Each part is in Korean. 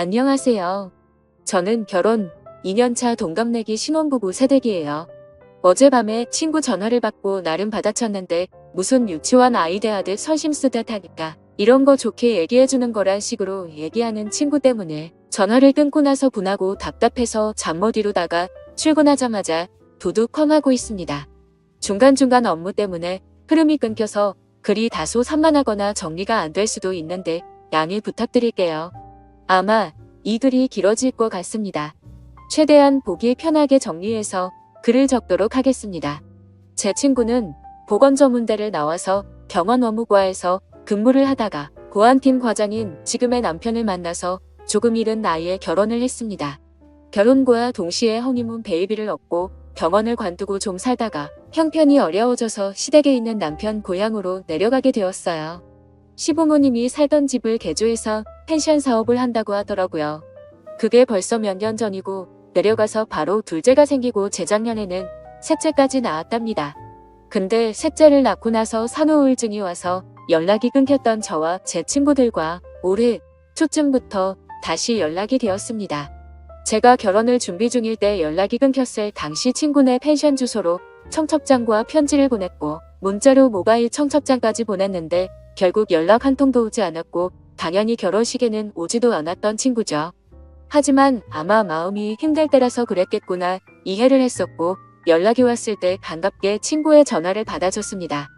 안녕하세요. 저는 결혼 2년차 동갑내기 신혼부부 새댁이에요. 어젯밤에 친구 전화를 받고 나름 받아쳤는데 무슨 유치원 아이 대하듯 선심 쓰듯 하니까 이런 거 좋게 얘기해주는 거란 식으로 얘기하는 친구 때문에 전화를 끊고 나서 분하고 답답해서 잠 못 이루다가 출근하자마자 도둑 컴하고 있습니다. 중간중간 업무 때문에 흐름이 끊겨서 글이 다소 산만하거나 정리가 안 될 수도 있는데 양해 부탁드릴게요. 아마 이 글이 길어질 것 같습니다. 최대한 보기 편하게 정리해서 글을 적도록 하겠습니다. 제 친구는 보건 전문대를 나와서 병원 업무과에서 근무를 하다가 보안팀 과장인 지금의 남편을 만나서 조금 이른 나이에 결혼을 했습니다. 결혼과 동시에 허니문 베이비를 얻고 병원을 관두고 좀 살다가 형편이 어려워져서 시댁에 있는 남편 고향으로 내려가게 되었어요. 시부모님이 살던 집을 개조해서 펜션 사업을 한다고 하더라고요. 그게 벌써 몇 년 전이고 내려가서 바로 둘째가 생기고 재작년에는 셋째까지 낳았답니다. 근데 셋째를 낳고 나서 산후우울증이 와서 연락이 끊겼던 저와 제 친구들과 올해 초쯤부터 다시 연락이 되었습니다. 제가 결혼을 준비 중일 때 연락이 끊겼을 당시 친구네 펜션 주소로 청첩장과 편지를 보냈고 문자로 모바일 청첩장까지 보냈는데 결국 연락 한 통도 오지 않았고 당연히 결혼식에는 오지도 않았던 친구죠. 하지만 아마 마음이 힘들 때라서 그랬겠구나 이해를 했었고 연락이 왔을 때 반갑게 친구의 전화를 받아줬습니다.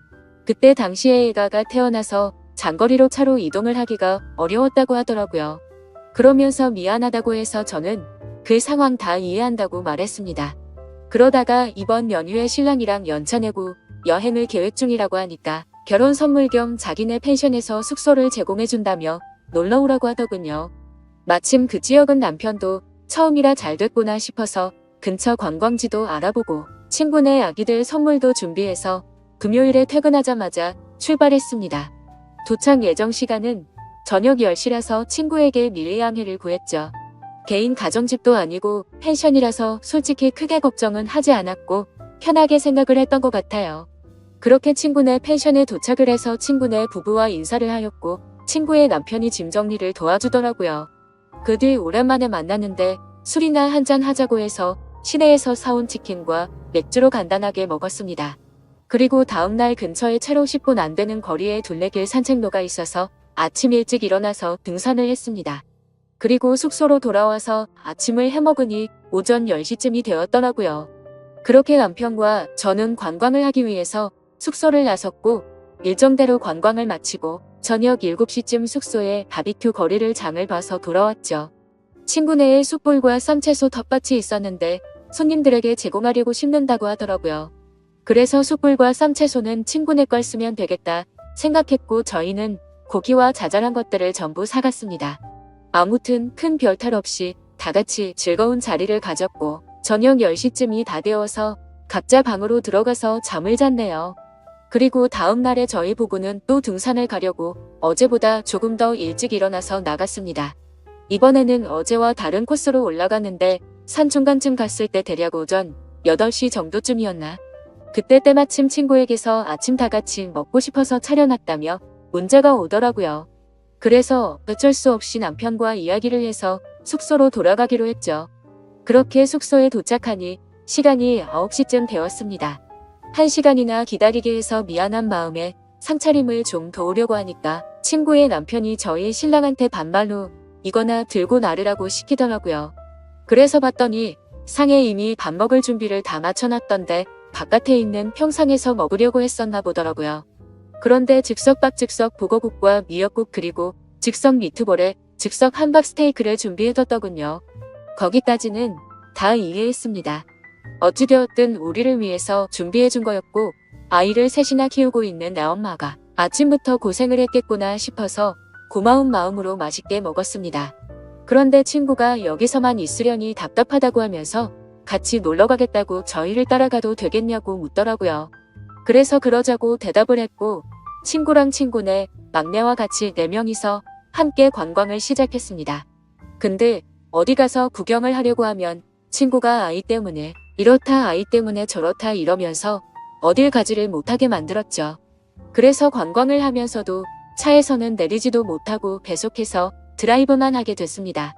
그때 당시에 애가가 태어나서 장거리로 차로 이동을 하기가 어려웠다고 하더라고요. 그러면서 미안하다고 해서 저는 그 상황 다 이해한다고 말했습니다. 그러다가 이번 연휴에 신랑이랑 연차 내고 여행을 계획 중이라고 하니까 결혼 선물 겸 자기네 펜션에서 숙소를 제공해준다며 놀러 오라고 하더군요. 마침 그 지역은 남편도 처음이라 잘 됐구나 싶어서 근처 관광지도 알아보고 친구네 아기들 선물도 준비해서 금요일에 퇴근하자마자 출발했습니다. 도착 예정 시간은 저녁 10시라서 친구에게 미리 양해를 구했죠. 개인 가정집도 아니고 펜션이라서 솔직히 크게 걱정은 하지 않았고 편하게 생각을 했던 것 같아요. 그렇게 친구네 펜션에 도착을 해서 친구네 부부와 인사를 하였고 친구의 남편이 짐 정리를 도와주더라고요. 그 뒤 오랜만에 만났는데 술이나 한잔 하자고 해서 시내에서 사온 치킨과 맥주로 간단하게 먹었습니다. 그리고 다음날 근처에 채로 10분 안 되는 거리에 둘레길 산책로가 있어서 아침 일찍 일어나서 등산을 했습니다. 그리고 숙소로 돌아와서 아침을 해먹으니 오전 10시쯤이 되었더라고요. 그렇게 남편과 저는 관광을 하기 위해서 숙소를 나섰고 일정대로 관광을 마치고 저녁 7시쯤 숙소에 바비큐 거리를 장을 봐서 돌아왔죠. 친구네에 숯불과 쌈채소 텃밭이 있었는데 손님들에게 제공하려고 심는다고 하더라고요. 그래서 숯불과 쌈채소는 친구네 걸 쓰면 되겠다 생각했고 저희는 고기와 자잘한 것들을 전부 사갔습니다. 아무튼 큰 별탈 없이 다 같이 즐거운 자리를 가졌고 저녁 10시쯤이 다 되어서 각자 방으로 들어가서 잠을 잤네요. 그리고 다음 날에 저희 부부는 또 등산을 가려고 어제보다 조금 더 일찍 일어나서 나갔습니다. 이번에는 어제와 다른 코스로 올라갔는데 산 중간쯤 갔을 때 대략 오전 8시 정도쯤이었나. 그때 때마침 친구에게서 아침 다 같이 먹고 싶어서 차려놨다며 문자가 오더라고요. 그래서 어쩔 수 없이 남편과 이야기를 해서 숙소로 돌아가기로 했죠. 그렇게 숙소에 도착하니 시간이 9시쯤 되었습니다. 한 시간이나 기다리게 해서 미안한 마음에 상차림을 좀 도우려고 하니까 친구의 남편이 저희 신랑한테 반말로 이거나 들고 나르라고 시키더라고요. 그래서 봤더니 상에 이미 밥 먹을 준비를 다 마쳐놨던데 바깥에 있는 평상에서 먹으려고 했었나 보더라고요. 그런데 즉석밥 즉석 북어국과 미역국 그리고 즉석 미트볼에 즉석 함박 스테이크를 준비해뒀더군요. 거기까지는 다 이해했습니다. 어찌되었든 우리를 위해서 준비해준 거였고 아이를 셋이나 키우고 있는 내 엄마가 아침부터 고생을 했겠구나 싶어서 고마운 마음으로 맛있게 먹었습니다. 그런데 친구가 여기서만 있으려니 답답하다고 하면서 같이 놀러 가겠다고 저희를 따라가도 되겠냐고 묻더라고요. 그래서 그러자고 대답을 했고 친구랑 친구네 막내와 같이 4명이서 함께 관광을 시작했습니다. 근데 어디 가서 구경을 하려고 하면 친구가 아이 때문에 이렇다 아이 때문에 저렇다 이러면서 어딜 가지를 못하게 만들었죠. 그래서 관광을 하면서도 차에서는 내리지도 못하고 계속해서 드라이브만 하게 됐습니다.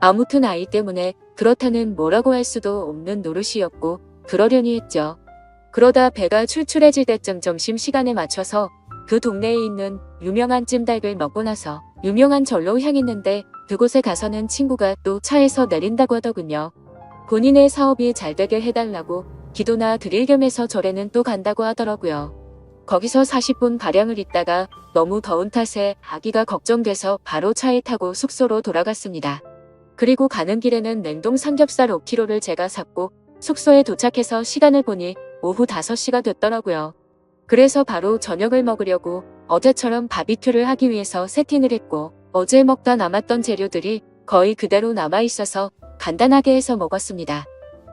아무튼 아이 때문에 그렇다는 뭐라고 할 수도 없는 노릇이었고 그러려니 했죠. 그러다 배가 출출해질 때쯤 점심시간에 맞춰서 그 동네에 있는 유명한 찜닭을 먹고 나서 유명한 절로 향했는데 그곳에 가서는 친구가 또 차에서 내린다고 하더군요. 본인의 사업이 잘 되게 해달라고 기도나 드릴 겸해서 절에는 또 간다고 하더라고요. 거기서 40분 가량을 있다가 너무 더운 탓에 아기가 걱정돼서 바로 차에 타고 숙소로 돌아갔습니다. 그리고 가는 길에는 냉동 삼겹살 5kg를 제가 샀고 숙소에 도착해서 시간을 보니 오후 5시가 됐더라고요. 그래서 바로 저녁을 먹으려고 어제처럼 바비큐를 하기 위해서 세팅을 했고 어제 먹다 남았던 재료들이 거의 그대로 남아있어서 간단하게 해서 먹었습니다.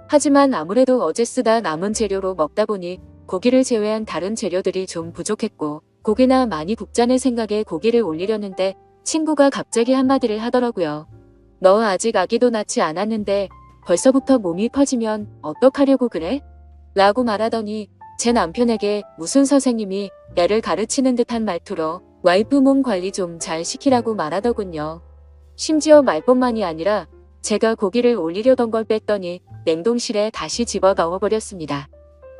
하지만 아무래도 어제 쓰다 남은 재료로 먹다 보니 고기를 제외한 다른 재료들이 좀 부족했고 고기나 많이 굽자는 생각에 고기를 올리려는데 친구가 갑자기 한마디를 하더라고요. 너 아직 아기도 낳지 않았는데 벌써부터 몸이 퍼지면 어떡하려고 그래? 라고 말하더니 제 남편에게 무슨 선생님이 애를 가르치는 듯한 말투로 와이프 몸 관리 좀 잘 시키라고 말하더군요. 심지어 말뿐만이 아니라 제가 고기를 올리려던 걸 뺐더니 냉동실에 다시 집어 넣어버렸습니다.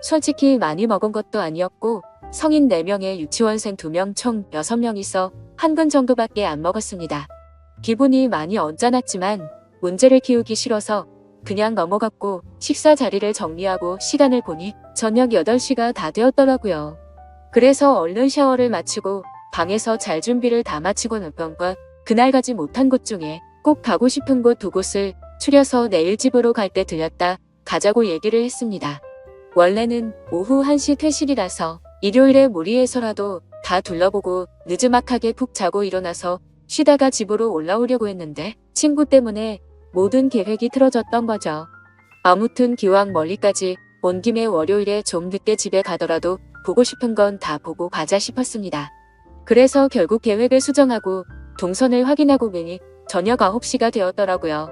솔직히 많이 먹은 것도 아니었고 성인 4명에 유치원생 2명 총 6명 있어 한 근 정도밖에 안 먹었습니다. 기분이 많이 언짢았지만 문제를 키우기 싫어서 그냥 넘어갔고 식사 자리를 정리하고 시간을 보니 저녁 8시가 다 되었더라고요. 그래서 얼른 샤워를 마치고 방에서 잘 준비를 다 마치고 남편과 그날 가지 못한 곳 중에 꼭 가고 싶은 곳 두 곳을 추려서 내일 집으로 갈 때 들렸다 가자고 얘기를 했습니다. 원래는 오후 1시 퇴실이라서 일요일에 무리해서라도 다 둘러보고 늦지막하게 푹 자고 일어나서 쉬다가 집으로 올라오려고 했는데 친구 때문에 모든 계획이 틀어졌던 거죠. 아무튼 기왕 멀리까지 온 김에 월요일에 좀 늦게 집에 가더라도 보고 싶은 건 다 보고 가자 싶었습니다. 그래서 결국 계획을 수정하고 동선을 확인하고 보니 저녁 9시가 되었더라고요.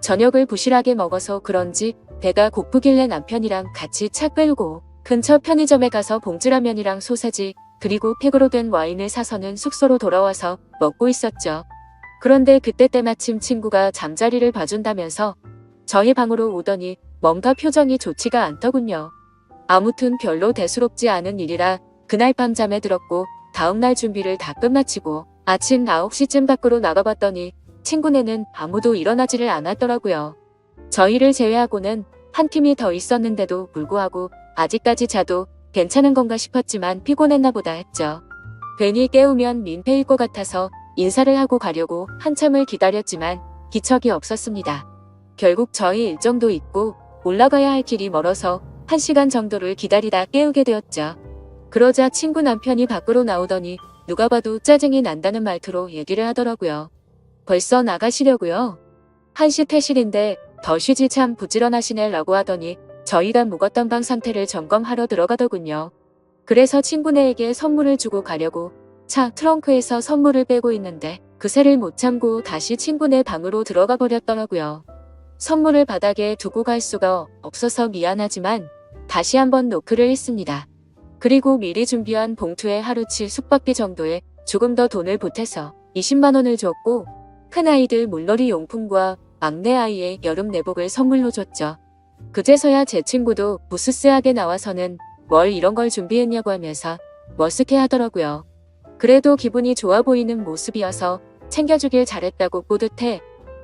저녁을 부실하게 먹어서 그런지 배가 고프길래 남편이랑 같이 차 끌고 근처 편의점에 가서 봉지라면이랑 소세지 그리고 팩으로 된 와인을 사서는 숙소로 돌아와서 먹고 있었죠. 그런데 그때 때마침 친구가 잠자리를 봐준다면서 저희 방으로 오더니 뭔가 표정이 좋지가 않더군요. 아무튼 별로 대수롭지 않은 일이라 그날 밤 잠에 들었고 다음날 준비를 다 끝마치고 아침 9시쯤 밖으로 나가봤더니 친구네는 아무도 일어나지를 않았더라고요. 저희를 제외하고는 한 팀이 더 있었는데도 불구하고 아직까지 자도 괜찮은 건가 싶었지만 피곤했나 보다 했죠. 괜히 깨우면 민폐일 것 같아서 인사를 하고 가려고 한참을 기다렸지만 기척이 없었습니다. 결국 저희 일정도 있고 올라가야 할 길이 멀어서 1시간 정도를 기다리다 깨우게 되었죠. 그러자 친구 남편이 밖으로 나오더니 누가 봐도 짜증이 난다는 말투로 얘기를 하더라고요. 벌써 나가시려고요? 1시 퇴실인데 더 쉬지 참 부지런하시네 라고 하더니 저희가 묵었던 방 상태를 점검하러 들어가더군요. 그래서 친구네에게 선물을 주고 가려고 차 트렁크에서 선물을 빼고 있는데 그새를 못 참고 다시 친구네 방으로 들어가 버렸더라고요. 선물을 바닥에 두고 갈 수가 없어서 미안하지만 다시 한번 노크를 했습니다. 그리고 미리 준비한 봉투에 하루치 숙박비 정도에 조금 더 돈을 보태서 20만 원을 줬고 큰아이들 물놀이 용품과 막내 아이의 여름 내복을 선물로 줬죠. 그제서야 제 친구도 부스스하게 나와서는 뭘 이런 걸 준비했냐고 하면서 머쓱해 하더라고요. 그래도 기분이 좋아 보이는 모습이어서 챙겨주길 잘했다고 뿌듯해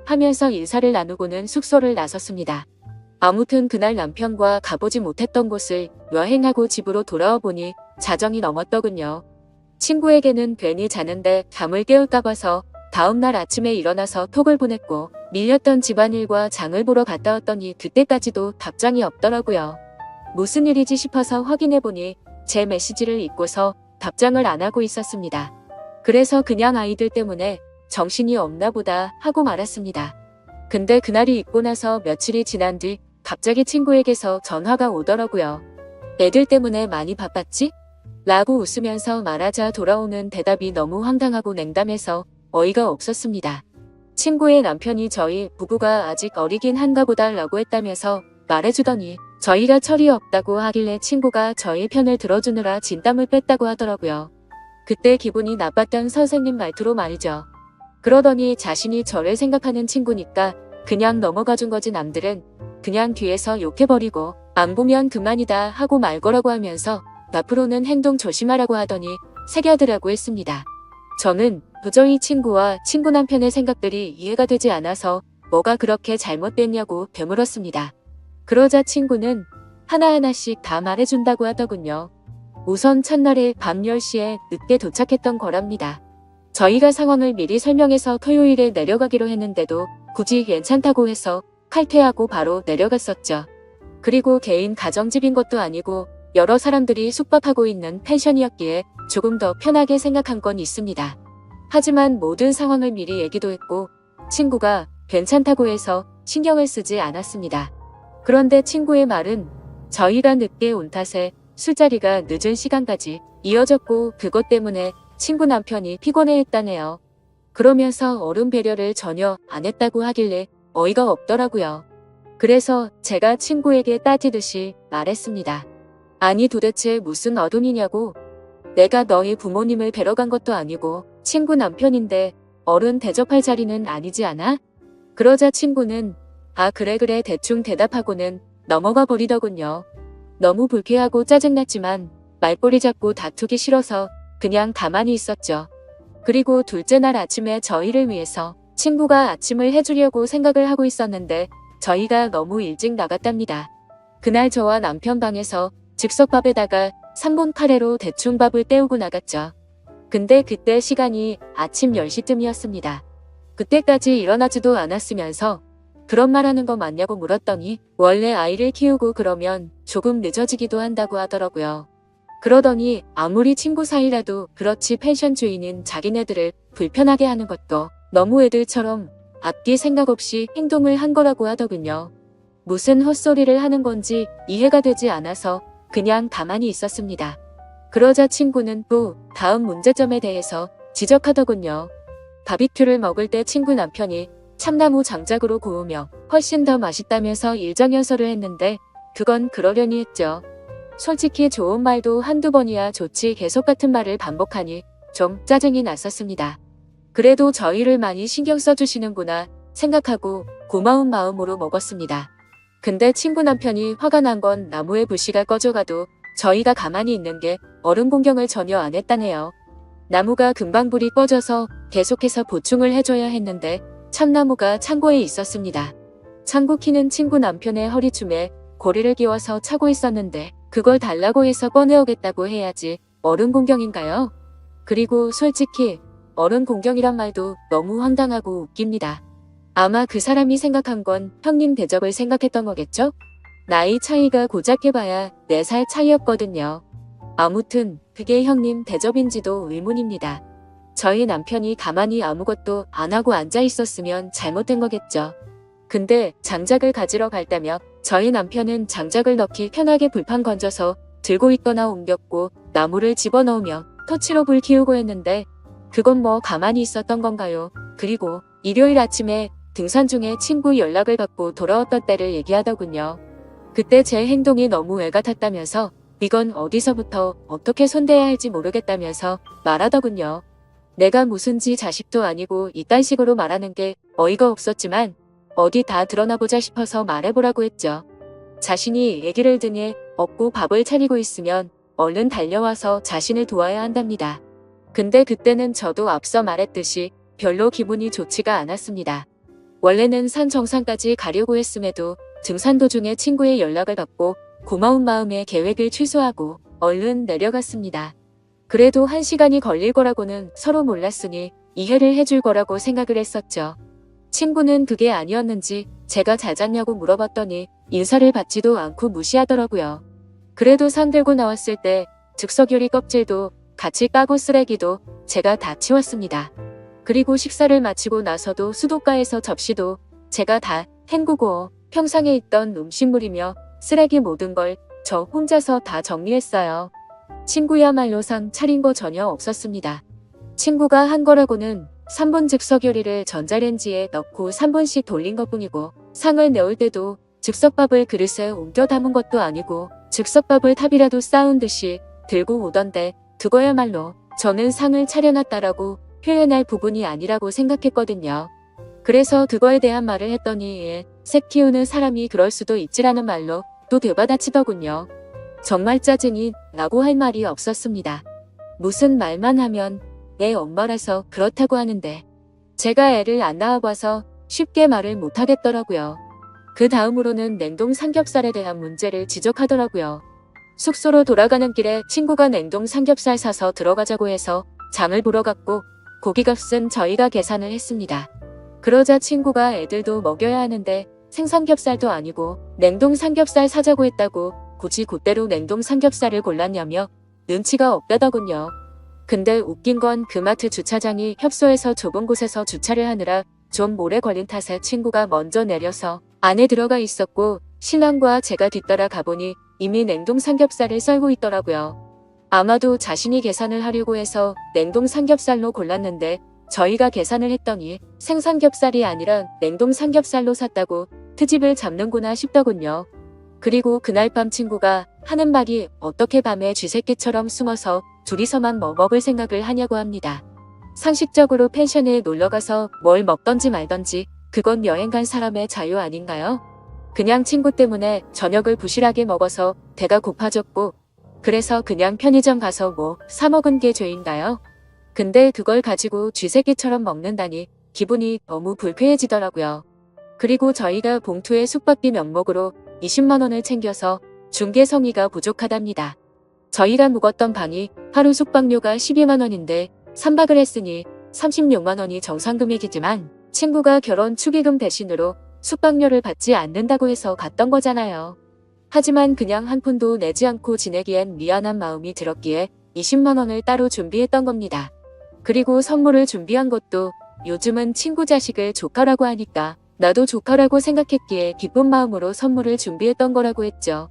하면서 인사를 나누고는 숙소를 나섰습니다. 아무튼 그날 남편과 가보지 못했던 곳을 여행하고 집으로 돌아와 보니 자정이 넘었더군요. 친구에게는 괜히 자는데 잠을 깨울까 봐서 다음날 아침에 일어나서 톡을 보냈고 밀렸던 집안일과 장을 보러 갔다 왔더니 그때까지도 답장이 없더라고요. 무슨 일이지 싶어서 확인해보니 제 메시지를 잊고서 답장을 안 하고 있었습니다. 그래서 그냥 아이들 때문에 정신이 없나 보다 하고 말았습니다. 근데 그날이 있고 나서 며칠이 지난 뒤 갑자기 친구에게서 전화가 오더라고요. 애들 때문에 많이 바빴지? 라고 웃으면서 말하자 돌아오는 대답이 너무 황당하고 냉담해서 어이가 없었습니다. 친구의 남편이 저희 부부가 아직 어리긴 한가 보다 라고 했다면서 말해주더니 저희가 철이 없다고 하길래 친구가 저희 편을 들어주느라 진땀을 뺐다고 하더라고요. 그때 기분이 나빴던 선생님 말투로 말이죠. 그러더니 자신이 저를 생각하는 친구니까 그냥 넘어가 준 거지 남들은 그냥 뒤에서 욕해버리고 안 보면 그만이다 하고 말 거라고 하면서 앞으로는 행동 조심하라고 하더니 새겨드라고 했습니다. 저는 도저히 친구와 친구 남편의 생각들이 이해가 되지 않아서 뭐가 그렇게 잘못됐냐고 되물었습니다. 그러자 친구는 하나하나씩 다 말해준다고 하더군요. 우선 첫날에 밤 10시에 늦게 도착했던 거랍니다. 저희가 상황을 미리 설명해서 토요일에 내려가기로 했는데도 굳이 괜찮다고 해서 칼퇴하고 바로 내려갔었죠. 그리고 개인 가정집인 것도 아니고 여러 사람들이 숙박하고 있는 펜션이었기에 조금 더 편하게 생각한 건 있습니다. 하지만 모든 상황을 미리 얘기도 했고 친구가 괜찮다고 해서 신경을 쓰지 않았습니다. 그런데 친구의 말은 저희가 늦게 온 탓에 술자리가 늦은 시간까지 이어졌고 그것 때문에 친구 남편이 피곤해했다네요. 그러면서 어른 배려를 전혀 안 했다고 하길래 어이가 없더라고요. 그래서 제가 친구에게 따지듯이 말했습니다. 아니 도대체 무슨 어른이냐고. 내가 너희 부모님을 뵈러 간 것도 아니고 친구 남편인데 어른 대접할 자리는 아니지 않아? 그러자 친구는 아 그래 그래 대충 대답하고는 넘어가 버리더군요. 너무 불쾌하고 짜증났지만 말꼬리 잡고 다투기 싫어서 그냥 가만히 있었죠. 그리고 둘째 날 아침에 저희를 위해서 친구가 아침을 해주려고 생각을 하고 있었는데 저희가 너무 일찍 나갔답니다. 그날 저와 남편 방에서 즉석밥에다가 3본 카레로 대충 밥을 때우고 나갔죠. 근데 그때 시간이 아침 10시쯤이었습니다. 그때까지 일어나지도 않았으면서 그런 말 하는 거 맞냐고 물었더니 원래 아이를 키우고 그러면 조금 늦어지기도 한다고 하더라고요. 그러더니 아무리 친구 사이라도 그렇지 펜션 주인인 자기네들을 불편하게 하는 것도 너무 애들처럼 앞뒤 생각 없이 행동을 한 거라고 하더군요. 무슨 헛소리를 하는 건지 이해가 되지 않아서 그냥 가만히 있었습니다. 그러자 친구는 또 다음 문제점에 대해서 지적하더군요. 바비큐를 먹을 때 친구 남편이 참나무 장작으로 구우며 훨씬 더 맛있다면서 일정연설을 했는데 그건 그러려니 했죠. 솔직히 좋은 말도 한두 번이야 좋지 계속 같은 말을 반복하니 좀 짜증이 났었습니다. 그래도 저희를 많이 신경 써주시는구나 생각하고 고마운 마음으로 먹었습니다. 근데 친구 남편이 화가 난 건 나무의 불씨가 꺼져가도 저희가 가만히 있는 게 어른 공경을 전혀 안 했다네요. 나무가 금방 불이 꺼져서 계속해서 보충을 해줘야 했는데 참나무가 창고에 있었습니다. 창고 키는 친구 남편의 허리춤에 고리를 끼워서 차고 있었는데 그걸 달라고 해서 꺼내오겠다고 해야지 어른 공경인가요? 그리고 솔직히 어른 공경이란 말도 너무 황당하고 웃깁니다. 아마 그 사람이 생각한 건 형님 대접을 생각했던 거겠죠? 나이 차이가 고작 해봐야 4살 차이였거든요. 아무튼 그게 형님 대접인지도 의문입니다. 저희 남편이 가만히 아무것도 안 하고 앉아 있었으면 잘못된 거겠죠. 근데 장작을 가지러 갈다며 저희 남편은 장작을 넣기 편하게 불판 건져서 들고 있거나 옮겼고 나무를 집어넣으며 터치로 불 키우고 했는데 그건 뭐 가만히 있었던 건가요? 그리고 일요일 아침에 등산 중에 친구 연락을 받고 돌아왔던 때를 얘기하더군요. 그때 제 행동이 너무 애 같았다면서 이건 어디서부터 어떻게 손대야 할지 모르겠다면서 말하더군요. 내가 무슨 지 자식도 아니고 이딴 식으로 말하는 게 어이가 없었지만 어디 다 드러나보자 싶어서 말해보라고 했죠. 자신이 얘기를 등에 업고 밥을 차리고 있으면 얼른 달려와서 자신을 도와야 한답니다. 근데 그때는 저도 앞서 말했듯이 별로 기분이 좋지가 않았습니다. 원래는 산 정상까지 가려고 했음에도 등산 도중에 친구의 연락을 받고 고마운 마음에 계획을 취소하고 얼른 내려갔습니다. 그래도 한 시간이 걸릴 거라고는 서로 몰랐으니 이해를 해줄 거라고 생각을 했었죠. 친구는 그게 아니었는지 제가 잘 잤냐고 물어봤더니 인사를 받지도 않고 무시하더라고요. 그래도 산 들고 나왔을 때 즉석유리 껍질도 같이 까고 쓰레기도 제가 다 치웠습니다. 그리고 식사를 마치고 나서도 수도가에서 접시도 제가 다 헹구고 평상에 있던 음식물이며 쓰레기 모든 걸 저 혼자서 다 정리했어요. 친구야말로 상 차린 거 전혀 없었습니다. 친구가 한 거라고는 3분 즉석 요리를 전자레인지에 넣고 3분씩 돌린 것 뿐이고 상을 내올 때도 즉석밥을 그릇에 옮겨 담은 것도 아니고 즉석밥을 탑이라도 쌓은 듯이 들고 오던데 그거야말로 저는 상을 차려놨다라고 표현할 부분이 아니라고 생각했거든요. 그래서 그거에 대한 말을 했더니 예, 새 키우는 사람이 그럴 수도 있지라는 말로 또 되받아치더군요. 정말 짜증이 라고 할 말이 없었습니다. 무슨 말만 하면 내 엄마라서 그렇다고 하는데 제가 애를 안 낳아봐서 쉽게 말을 못하겠더라고요. 그 다음으로는 냉동 삼겹살에 대한 문제를 지적하더라고요. 숙소로 돌아가는 길에 친구가 냉동 삼겹살 사서 들어가자고 해서 장을 보러 갔고 고기값은 저희가 계산을 했습니다. 그러자 친구가 애들도 먹여야 하는데 생삼겹살도 아니고 냉동 삼겹살 사자고 했다고 굳이 그대로 냉동 삼겹살을 골랐냐며 눈치가 없다더군요. 근데 웃긴 건 그 마트 주차장이 협소해서 좁은 곳에서 주차를 하느라 좀 오래 걸린 탓에 친구가 먼저 내려서 안에 들어가 있었고 신랑과 제가 뒤따라 가보니 이미 냉동 삼겹살을 썰고 있더라고요. 아마도 자신이 계산을 하려고 해서 냉동 삼겹살로 골랐는데 저희가 계산을 했더니 생삼겹살이 아니라 냉동 삼겹살로 샀다고 트집을 잡는구나 싶더군요. 그리고 그날 밤 친구가 하는 말이 어떻게 밤에 쥐새끼처럼 숨어서 둘이서만 뭐 먹을 생각을 하냐고 합니다. 상식적으로 펜션에 놀러가서 뭘 먹던지 말던지 그건 여행 간 사람의 자유 아닌가요? 그냥 친구 때문에 저녁을 부실하게 먹어서 배가 고파졌고 그래서 그냥 편의점 가서 뭐 사 먹은 게 죄인가요? 근데 그걸 가지고 쥐새끼처럼 먹는다니 기분이 너무 불쾌해지더라고요. 그리고 저희가 봉투에 숙박비 명목으로 20만 원을 챙겨서 중개성의가 부족하답니다. 저희가 묵었던 방이 하루 숙박료가 12만 원인데 3박을 했으니 36만 원이 정상 금액이지만 친구가 결혼 축의금 대신으로 숙박료를 받지 않는다고 해서 갔던 거잖아요. 하지만 그냥 한 푼도 내지 않고 지내기엔 미안한 마음이 들었기에 20만 원을 따로 준비했던 겁니다. 그리고 선물을 준비한 것도 요즘은 친구 자식을 조카라고 하니까 나도 조카라고 생각했기에 기쁜 마음으로 선물을 준비했던 거라고 했죠.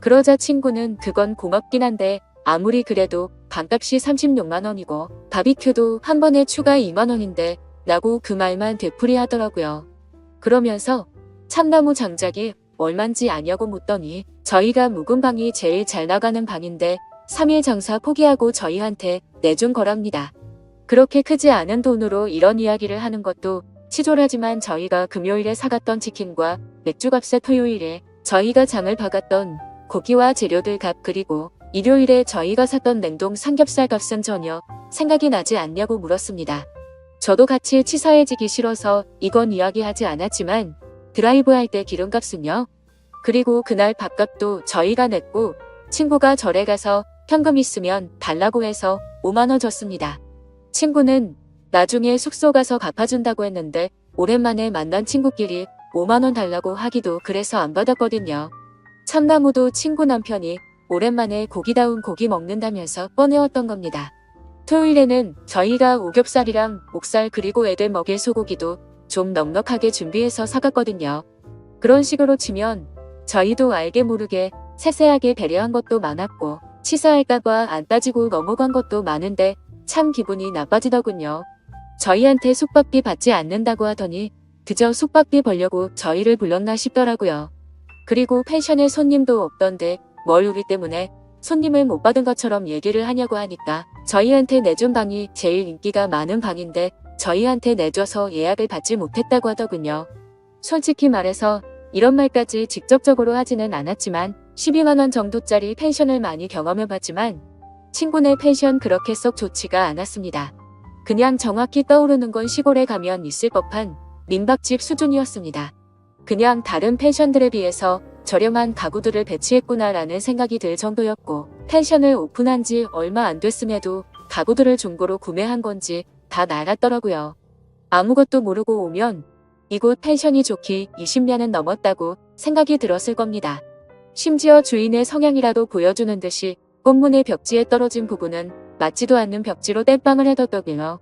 그러자 친구는 그건 고맙긴 한데 아무리 그래도 반값이 36만 원이고 바비큐도 한 번에 추가 2만 원인데 라고 그 말만 되풀이 하더라고요. 그러면서 참나무 장작이 얼만지 아냐고 묻더니 저희가 묵은 방이 제일 잘 나가는 방인데 3일 장사 포기하고 저희한테 내준 거랍니다. 그렇게 크지 않은 돈으로 이런 이야기를 하는 것도 치졸하지만 저희가 금요일에 사갔던 치킨과 맥주값에 토요일에 저희가 장을 봐갔던 고기와 재료들 값 그리고 일요일에 저희가 샀던 냉동 삼겹살 값은 전혀 생각이 나지 않냐고 물었습니다. 저도 같이 치사해지기 싫어서 이건 이야기하지 않았지만 드라이브 할 때 기름값은요. 그리고 그날 밥값도 저희가 냈고 친구가 절에 가서 현금 있으면 달라고 해서 5만원 줬습니다. 친구는 나중에 숙소 가서 갚아준다고 했는데 오랜만에 만난 친구끼리 5만원 달라고 하기도 그래서 안 받았거든요. 참나무도 친구 남편이 오랜만에 고기다운 고기 먹는다면서 꺼내왔던 겁니다. 토요일에는 저희가 오겹살이랑 목살 그리고 애들 먹일 소고기도 좀 넉넉하게 준비해서 사갔거든요. 그런 식으로 치면 저희도 알게 모르게 세세하게 배려한 것도 많았고 치사할까봐 안 따지고 넘어간 것도 많은데 참 기분이 나빠지더군요. 저희한테 숙박비 받지 않는다고 하더니 그저 숙박비 벌려고 저희를 불렀나 싶더라고요. 그리고 펜션에 손님도 없던데 뭘 우리 때문에 손님을 못 받은 것처럼 얘기를 하냐고 하니까 저희한테 내준 방이 제일 인기가 많은 방인데 저희한테 내줘서 예약을 받지 못했다고 하더군요. 솔직히 말해서 이런 말까지 직접적으로 하지는 않았지만 12만원 정도짜리 펜션을 많이 경험해봤지만 친구네 펜션 그렇게 썩 좋지가 않았습니다. 그냥 정확히 떠오르는 건 시골에 가면 있을 법한 민박집 수준이었습니다. 그냥 다른 펜션들에 비해서 저렴한 가구들을 배치했구나라는 생각이 들 정도였고 펜션을 오픈한 지 얼마 안 됐음에도 가구들을 중고로 구매한 건지 다 낡았더라고요. 아무것도 모르고 오면 이곳 펜션이 좋기 20년은 넘었다고 생각이 들었을 겁니다. 심지어 주인의 성향이라도 보여주는 듯이 꽃문의 벽지에 떨어진 부분은 맞지도 않는 벽지로 땜빵을 해뒀더군요.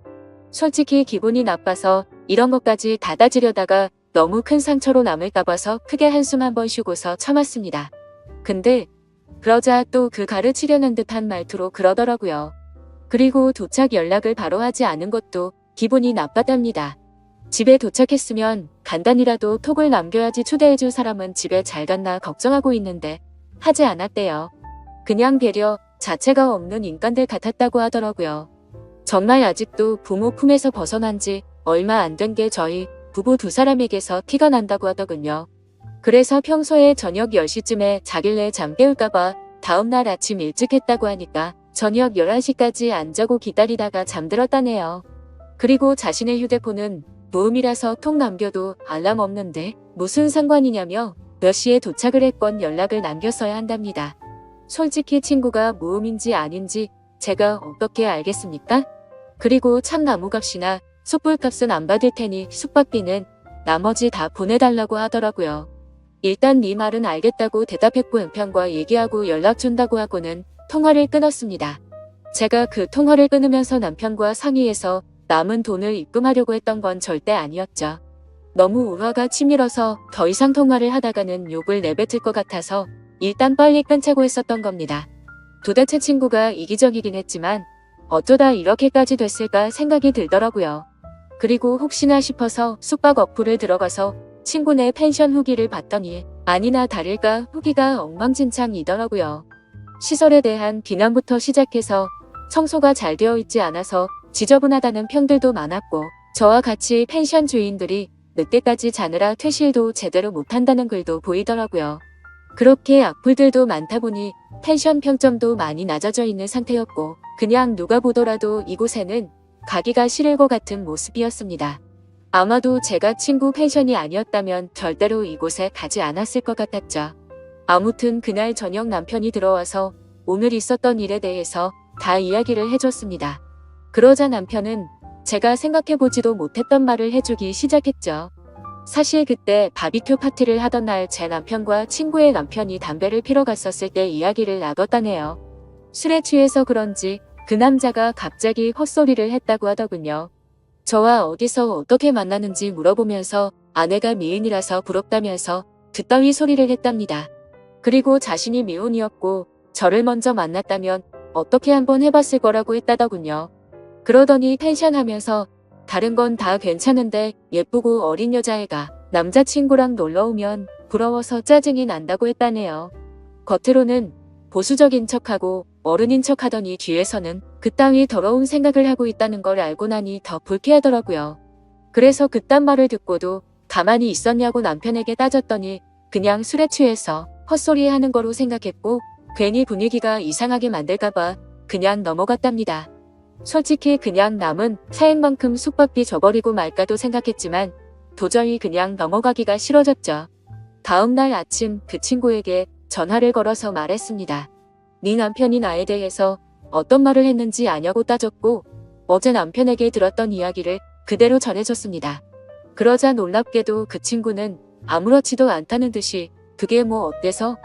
솔직히 기분이 나빠서 이런 것까지 닫아지려다가 너무 큰 상처로 남을까 봐서 크게 한숨 한 번 쉬고서 참았습니다. 근데 그러자 또 그 가르치려는 듯한 말투로 그러더라고요. 그리고 도착 연락을 바로 하지 않은 것도 기분이 나빴답니다. 집에 도착했으면 간단히라도 톡을 남겨야지 초대해줄 사람은 집에 잘 갔나 걱정하고 있는데 하지 않았대요. 그냥 배려 자체가 없는 인간들 같았다고 하더라고요. 정말 아직도 부모 품에서 벗어난 지 얼마 안 된 게 저희 부부 두 사람에게서 티가 난다고 하더군요. 그래서 평소에 저녁 10시쯤에 자길래 잠 깨울까봐 다음날 아침 일찍 했다고 하니까 저녁 11시까지 안 자고 기다리다가 잠들었다네요. 그리고 자신의 휴대폰은 무음이라서 톡 남겨도 알람 없는데 무슨 상관이냐며 몇 시에 도착을 했건 연락을 남겼어야 한답니다. 솔직히 친구가 무음인지 아닌지 제가 어떻게 알겠습니까? 그리고 참나무값이나 숯불값은 안 받을 테니 숙박비는 나머지 다 보내달라고 하더라고요. 일단 네 말은 알겠다고 대답했고 은평과 얘기하고 연락 준다고 하고는 통화를 끊었습니다. 제가 그 통화를 끊으면서 남편과 상의해서 남은 돈을 입금하려고 했던 건 절대 아니었죠. 너무 우화가 치밀어서 더 이상 통화를 하다가는 욕을 내뱉을 것 같아서 일단 빨리 끊자고 했었던 겁니다. 도대체 친구가 이기적이긴 했지만 어쩌다 이렇게까지 됐을까 생각이 들더라고요. 그리고 혹시나 싶어서 숙박 어플을 들어가서 친구네 펜션 후기를 봤더니 아니나 다를까 후기가 엉망진창이더라고요. 시설에 대한 비난부터 시작해서 청소가 잘 되어 있지 않아서 지저분하다는 평들도 많았고 저와 같이 펜션 주인들이 늦게까지 자느라 퇴실도 제대로 못한다는 글도 보이더라고요. 그렇게 악플들도 많다 보니 펜션 평점도 많이 낮아져 있는 상태였고 그냥 누가 보더라도 이곳에는 가기가 싫을 것 같은 모습이었습니다. 아마도 제가 친구 펜션이 아니었다면 절대로 이곳에 가지 않았을 것 같았죠. 아무튼 그날 저녁 남편이 들어와서 오늘 있었던 일에 대해서 다 이야기를 해줬습니다. 그러자 남편은 제가 생각해보지도 못했던 말을 해주기 시작했죠. 사실 그때 바비큐 파티를 하던 날 제 남편과 친구의 남편이 담배를 피러 갔었을 때 이야기를 나눴다네요. 술에 취해서 그런지 그 남자가 갑자기 헛소리를 했다고 하더군요. 저와 어디서 어떻게 만나는지 물어보면서 아내가 미인이라서 부럽다면서 그따위 소리를 했답니다. 그리고 자신이 미혼이었고 저를 먼저 만났다면 어떻게 한번 해봤을 거라고 했다더군요. 그러더니 펜션 하면서 다른 건 다 괜찮은데 예쁘고 어린 여자애가 남자친구랑 놀러 오면 부러워서 짜증이 난다고 했다네요. 겉으로는 보수적인 척하고 어른인 척 하더니 뒤에서는 그따위 더러운 생각을 하고 있다는 걸 알고 나니 더 불쾌하더라고요. 그래서 그딴 말을 듣고도 가만히 있었냐고 남편에게 따졌더니 그냥 술에 취해서 헛소리 하는 거로 생각했고 괜히 분위기가 이상하게 만들까봐 그냥 넘어갔답니다. 솔직히 그냥 남은 차액만큼 숙박비 줘버리고 말까도 생각했지만 도저히 그냥 넘어가기가 싫어졌죠. 다음날 아침 그 친구에게 전화를 걸어서 말했습니다. 네 남편이 나에 대해서 어떤 말을 했는지 아냐고 따졌고 어제 남편에게 들었던 이야기를 그대로 전해줬습니다. 그러자 놀랍게도 그 친구는 아무렇지도 않다는 듯이 그게 뭐 어때서?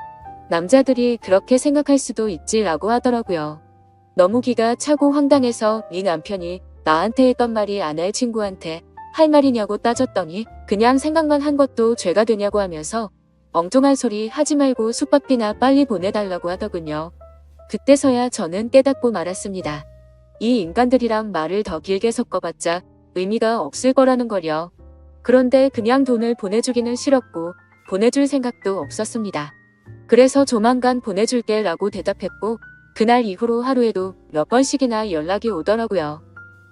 남자들이 그렇게 생각할 수도 있지 라고 하더라고요. 너무 기가 차고 황당해서 네 남편이 나한테 했던 말이 아내의 친구한테 할 말이냐고 따졌더니 그냥 생각만 한 것도 죄가 되냐고 하면서 엉뚱한 소리 하지 말고 숙박비나 빨리 보내달라고 하더군요. 그때서야 저는 깨닫고 말았습니다. 이 인간들이랑 말을 더 길게 섞어봤자 의미가 없을 거라는 거려. 그런데 그냥 돈을 보내주기는 싫었고 보내줄 생각도 없었습니다. 그래서 조만간 보내줄게 라고 대답했고 그날 이후로 하루에도 몇 번씩이나 연락이 오더라고요.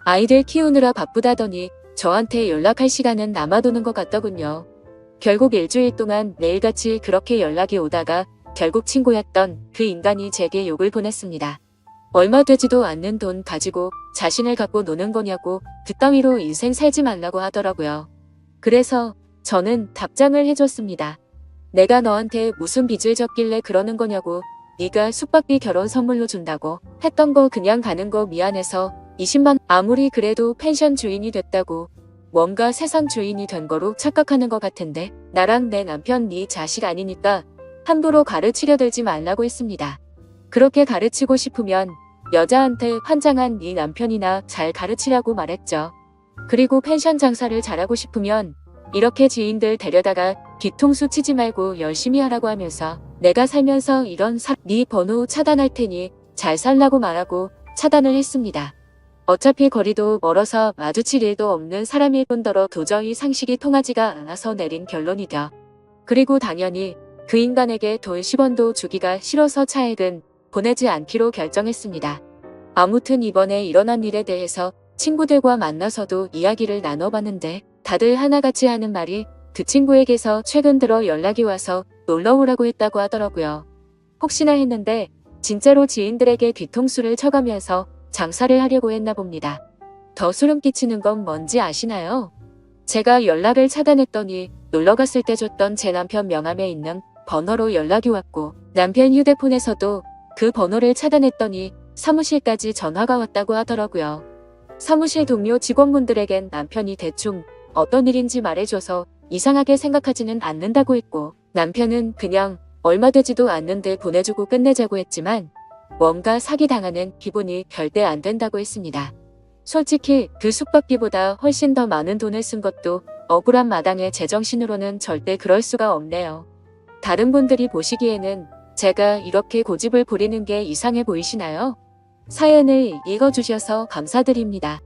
아이들 키우느라 바쁘다더니 저한테 연락할 시간은 남아도는 것 같더군요. 결국 일주일 동안 매일같이 그렇게 연락이 오다가 결국 친구였던 그 인간이 제게 욕을 보냈습니다. 얼마 되지도 않는 돈 가지고 자신을 갖고 노는 거냐고 그따위로 인생 살지 말라고 하더라고요. 그래서 저는 답장을 해줬습니다. 내가 너한테 무슨 빚을 졌길래 그러는 거냐고 네가 숙박비 결혼 선물로 준다고 했던 거 그냥 가는 거 미안해서 20만 아무리 그래도 펜션 주인이 됐다고 뭔가 세상 주인이 된 거로 착각하는 것 같은데 나랑 내 남편 네 자식 아니니까 함부로 가르치려 들지 말라고 했습니다. 그렇게 가르치고 싶으면 여자한테 환장한 네 남편이나 잘 가르치라고 말했죠. 그리고 펜션 장사를 잘하고 싶으면 이렇게 지인들 데려다가 뒤통수 치지 말고 열심히 하라고 하면서 내가 살면서 이런 사, 네 번호 차단할 테니 잘 살라고 말하고 차단을 했습니다. 어차피 거리도 멀어서 마주칠 일도 없는 사람일 뿐더러 도저히 상식이 통하지가 않아서 내린 결론이다. 그리고 당연히 그 인간에게 돈 10원도 주기가 싫어서 차액은 보내지 않기로 결정했습니다. 아무튼 이번에 일어난 일에 대해서 친구들과 만나서도 이야기를 나눠봤는데 다들 하나같이 하는 말이 그 친구에게서 최근 들어 연락이 와서 놀러 오라고 했다고 하더라고요. 혹시나 했는데 진짜로 지인들에게 뒤통수를 쳐가면서 장사를 하려고 했나 봅니다. 더 소름 끼치는 건 뭔지 아시나요? 제가 연락을 차단했더니 놀러 갔을 때 줬던 제 남편 명함에 있는 번호로 연락이 왔고 남편 휴대폰에서도 그 번호를 차단했더니 사무실까지 전화가 왔다고 하더라고요. 사무실 동료 직원분들에겐 남편이 대충 어떤 일인지 말해줘서 이상하게 생각하지는 않는다고 했고 남편은 그냥 얼마 되지도 않는데 보내주고 끝내자고 했지만 뭔가 사기당하는 기분이 별대 안 된다고 했습니다. 솔직히 그 숙박비보다 훨씬 더 많은 돈을 쓴 것도 억울한 마당에 제정신으로는 절대 그럴 수가 없네요. 다른 분들이 보시기에는 제가 이렇게 고집을 부리는 게 이상해 보이시나요? 사연을 읽어주셔서 감사드립니다.